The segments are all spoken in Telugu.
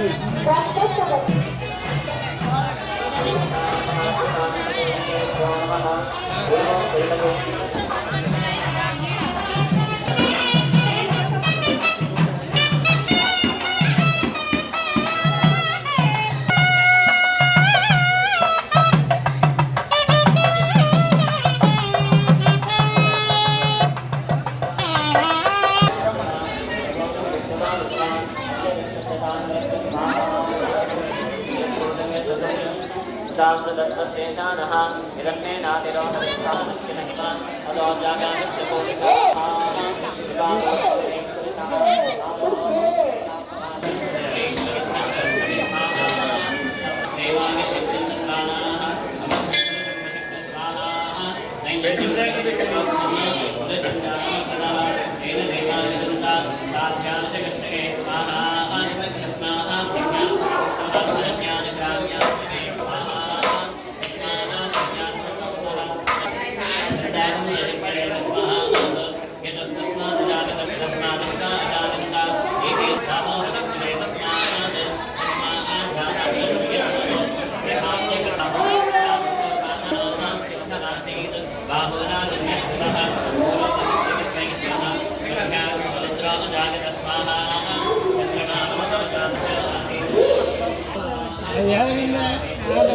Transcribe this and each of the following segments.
Thank you. शान्तदत्ततेजानः विदन्मे नातिरोहणस्य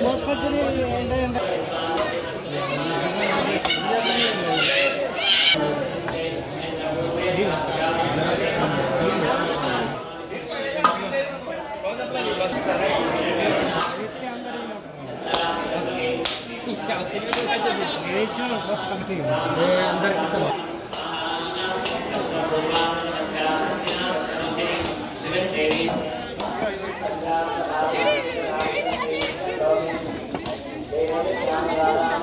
మోసుకొచ్చి ఏంటంటే Gracias.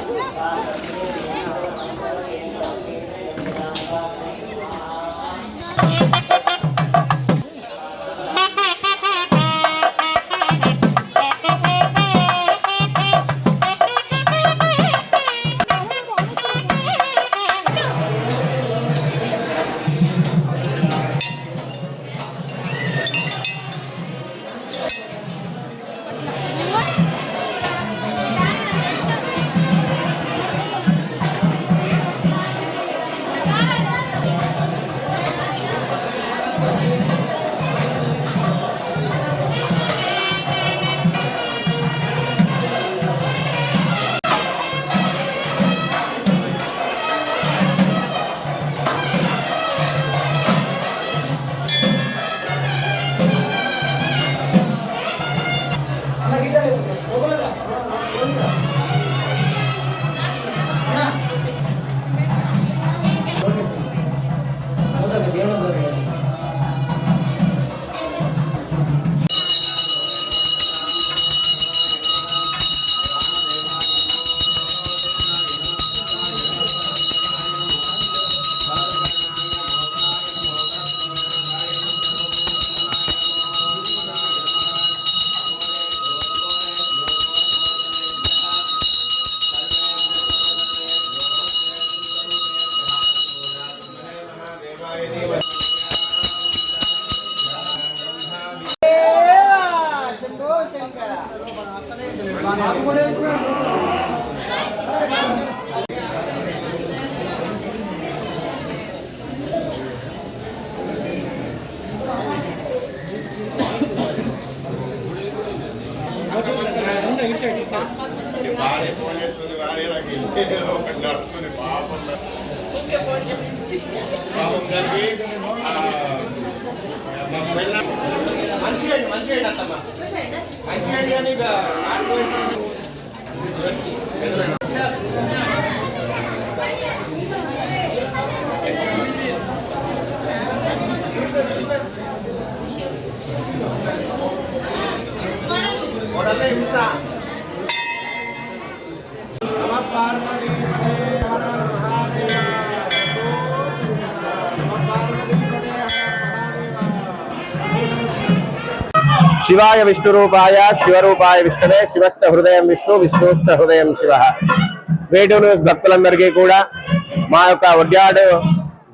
భార్య ఫోన్ చేస్తుంది భార్య నాకు ఒకటి నడుస్తుంది పాపం పాపం దానికి మంచిగా మంచిగా అత్తమ్మ మంచిగా అండి కానీ ఇక ఆడుకోవడం శివాయ విష్ణురూపాయ శివరూపాయ విష్ణువే శివశ్చ హృదయం విష్ణు విష్ణుశ్చ హృదయం శివ. వేటూ న్యూస్ భక్తులందరికీ కూడా మా యొక్క వడ్యాడు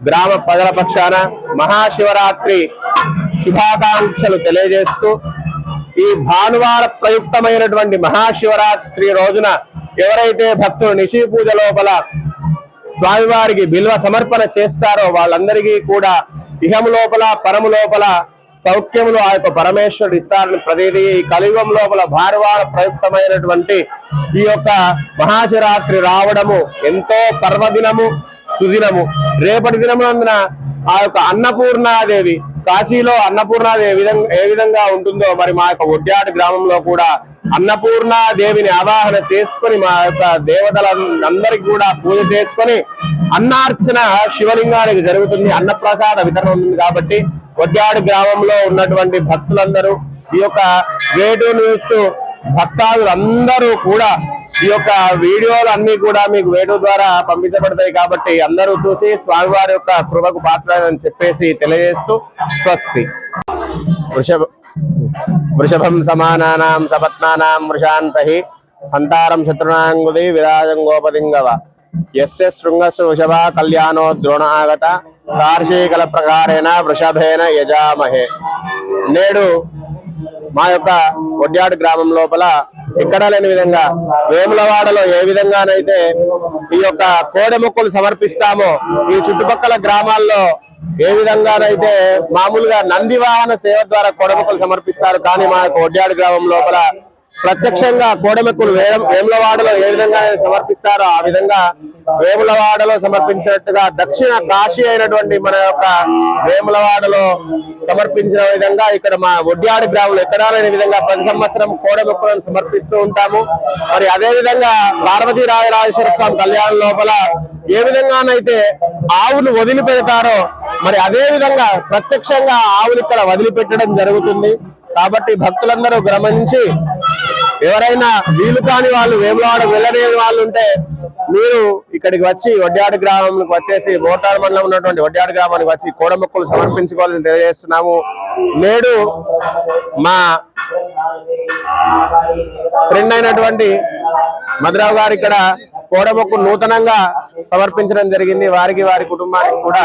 గ్రామ ప్రజల పక్షాన మహాశివరాత్రి శుభాకాంక్షలు తెలియజేస్తూ ఈ భానువార ప్రయుక్తమైనటువంటి మహాశివరాత్రి రోజున ఎవరైతే భక్తులు నిశి పూజ లోపల స్వామివారికి బిల్వ సమర్పణ చేస్తారో వాళ్ళందరికీ కూడా ఇహము లోపల పరము లోపల సౌఖ్యములు ఆ యొక్క పరమేశ్వరుడు ఇస్తారని ప్రతిదీ ఈ కలియుగం లోపల భారవార ప్రయుక్తమైనటువంటి ఈ యొక్క మహాశివరాత్రి రావడము ఎంతో పర్వదినము సుదినము. రేపటి దినమునందున ఆ యొక్క అన్నపూర్ణాదేవి కాశీలో అన్నపూర్ణాదేవి ఏ విధంగా ఏ విధంగా ఉంటుందో మరి మా యొక్క ఒడ్యాడు గ్రామంలో కూడా అన్నపూర్ణాదేవిని ఆవాహన చేసుకొని మా యొక్క దేవతలందరికి కూడా పూజ చేసుకొని అన్నార్చన శివలింగానికి జరుగుతుంది అన్నప్రసాద వితరణ ఉంది కాబట్టి వడ్డాడు గ్రామంలో ఉన్నటువంటి భక్తులందరూ ఈ యొక్క వేటు న్యూస్ భక్తాదులందరూ కూడా ఈ యొక్క వీడియోలు అన్ని కూడా మీకు వేటు ద్వారా పంపించబడతాయి కాబట్టి అందరూ చూసి స్వామివారి యొక్క కృపకు పాత్రని చెప్పేసి తెలియజేస్తూ స్వస్తి. వృషభ వృషభం సమానానాం సపత్నానాం వృషాన్ సహి హంతారం శత్రునాంగుది విరాజం గోపదింగవ ఎస్ శృంగస్ వృషభ కళ్యాణో ద్రోణ ఆగత కార్షీకల ప్రకారేణ వృషభేన యజామహే. నేడు మా యొక్క ఒడ్యాడు గ్రామం లోపల ఎక్కడా లేని విధంగా వేములవాడలో ఏ విధంగానైతే ఈ యొక్క కోడెముక్కలు సమర్పిస్తామో ఈ చుట్టుపక్కల గ్రామాల్లో ఏ విధంగానైతే మామూలుగా నంది వాహన సేవ ద్వారా కోడెముక్కలు సమర్పిస్తారు కానీ మా యొక్క ఒడ్యాడు గ్రామం లోపల ప్రత్యక్షంగా కోడమెక్కులు వేములవాడలో ఏ విధంగా సమర్పిస్తారో ఆ విధంగా వేములవాడలో సమర్పించినట్టుగా దక్షిణ కాశీ అయినటువంటి మన యొక్క వేములవాడలో సమర్పించిన విధంగా ఇక్కడ మా ఒడ్యాడు గ్రామంలో ఎక్కడా లేని విధంగా ప్రతి సంవత్సరం కోడమెక్కులను సమర్పిస్తూ ఉంటాము. మరి అదే విధంగా పార్వతీ రాజరాజేశ్వర స్వామి కళ్యాణం లోపల ఏ విధంగానైతే ఆవును వదిలిపెడతారో మరి అదే విధంగా ప్రత్యక్షంగా ఆవులు ఇక్కడ వదిలిపెట్టడం జరుగుతుంది. కాబట్టి భక్తులందరూ గమనించి ఎవరైనా వీలు కాని వాళ్ళు వేములవాడ వెళ్ళలేని వాళ్ళు ఉంటే మీరు ఇక్కడికి వచ్చి వడ్డాడు గ్రామానికి వచ్చేసి మోటార్ మండలం ఉన్నటువంటి వడ్డాడు గ్రామానికి వచ్చి కోడమొక్కలు సమర్పించుకోవాలని తెలియజేస్తున్నాము. నేడు మా ఫ్రెండ్ అయినటువంటి మధురావు గారు ఇక్కడ కోడమొక్కు నూతనంగా సమర్పించడం జరిగింది. వారికి వారి కుటుంబానికి కూడా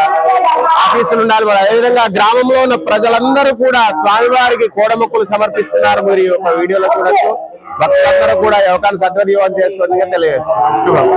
ఆఫీసులు ఉండాలి. మరి అదేవిధంగా గ్రామంలో ఉన్న ప్రజలందరూ కూడా స్వామివారికి కోడమొక్కులు సమర్పిస్తున్నారు. మీరు ఈ యొక్క వీడియోలో చూడొచ్చు. భక్తులందరూ కూడా ఈ సద్వినియోగం చేసుకోవడానికి తెలియజేస్తున్నారు శుభం